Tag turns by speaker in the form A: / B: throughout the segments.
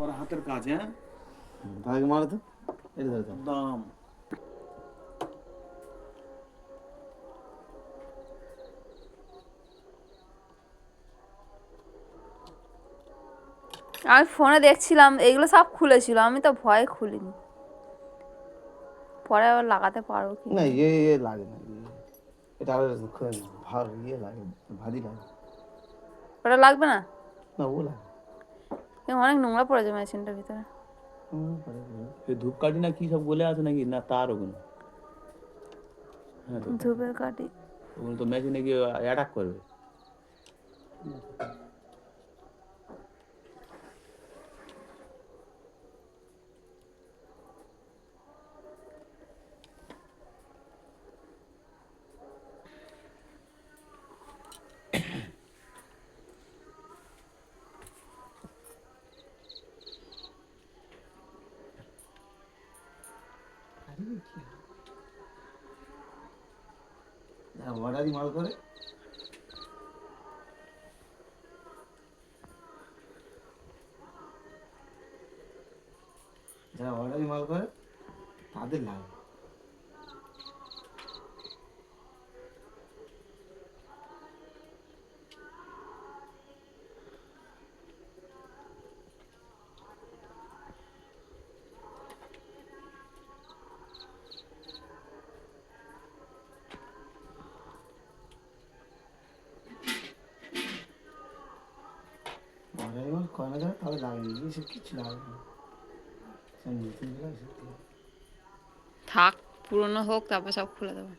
A: একেবারে হাতের কাজ হ্যাঁ?
B: তাকে মারো তো। এটা ধরে
A: দাম।
C: আমি ফোনে দেখছিলাম এগুলো সব খুলেছিল আমি তো ভয়ে খুলিনি। পরে আবার লাগাতে পারব কি?
B: না ইয়ে ইয়ে লাগে না ইয়ে। এটা আরও খুব ভালো ইয়ে লাগে ভারী লাগে।
C: ওটা লাগবে না?
B: না ও লাগে।
C: অনেক নোংরা পড়েছে মেশিনটার ভিতরে।
A: ধূপকাঠি না কি সব বলে আছে নাকি? না তার ওগুলো। হ্যাঁ
C: ধূপের কাঠি।
A: ওগুলো তো মেশিনে গিয়ে অ্যাটাক করবে।
B: যারা অর্ডারই মাল করে। যারা অর্ডারই মাল করে তাদের লাগে অর্ডারই যাবে করে না এসব কিচ্ছু লাগবে
C: থাক পুরনো হোক তারপর সব খুলে দেবো।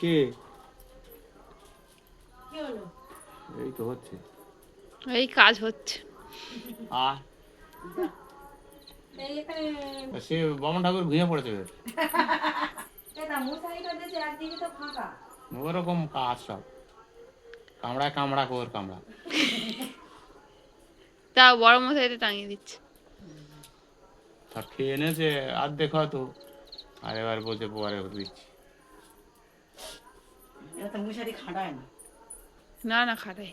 A: কে? এই তো হচ্ছে।
C: এই কাজ হচ্ছে।
A: আর সে বামন ঠাকুর ঘুমিয়ে পড়েছে ওরকম কাজ সব। কামড়া কামড়া কর কামড়া।
C: তা বড় মশাইতে টাঙিয়ে দিচ্ছে।
A: সব খেয়ে এনেছে আর দেখা তো। আর এবার বলছে পরে দিচ্ছি।
D: এটা তো মশারি খাটায় না।
C: না না খাটাই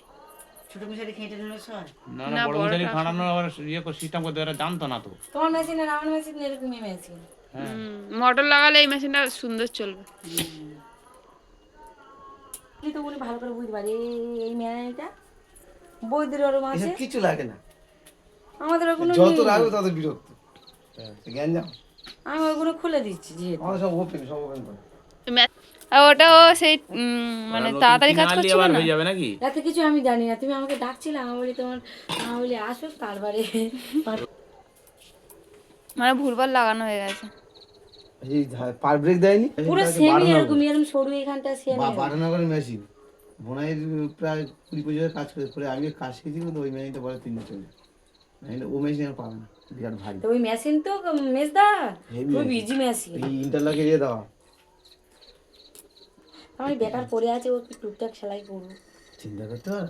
D: ছোট মশারি খেটে নিলে সয়
A: না
C: না,
A: না বড় মশারি
C: আসলে-
A: আবার ইয়ে সিস্টেম করতে এরা জানতো না তো।
D: তোমার মেশিন আর আমার মেশিন এরকমই মেশিন
A: হ্যাঁ।
C: মোটর লাগালে এই মেশিনটা সুন্দর চলবে।
D: তুই তো উনি ভালো করে বুঝতে পারি। এই- এই মেয়েটা ওরম আছে
B: কিছু লাগে না।
D: আমাদের ওগুলো
B: যত লাগবে তত বিরক্ত। জ্ঞান যাও
D: আমি ওগুলো খুলে দিচ্ছি যে
B: সব ওপেন সব ওপেন করে।
C: আর ওটাও সেই মানে তাড়াতাড়ি কাজ করছিল না?
A: হয়ে যাবে নাকি?
D: রাতে কিছু আমি জানি না তুমি আমাকে ডাকছিলে আমি বলি তোমার আমি বলি আসো তারপরে
C: মানে ভুলভাল লাগানো হয়ে গেছে।
B: এই পার ব্রেক দেয়নি?
D: পুরো সেমি এরকম এরকম সরু এখানটা সেমি
B: বা বাটানগরের মেশিন বোনাইয়ের প্রায় কুড়ি পঁচিশ কাজ করে করে আমি কাজ শিখেছি কিন্তু ওই মেশিনটা বলে তিন বছর ও মেশিন আর পাবে না বিরাট ভারী।
D: তো ওই মেশিন তো মেজদা খুব ইজি মেশিন
B: এই ইন্টারলকে দিয়ে দেওয়া।
D: আমি বেকার পড়ে আছি ও টুকটাক সেলাই করব।
B: চিন্তা করতে পারো?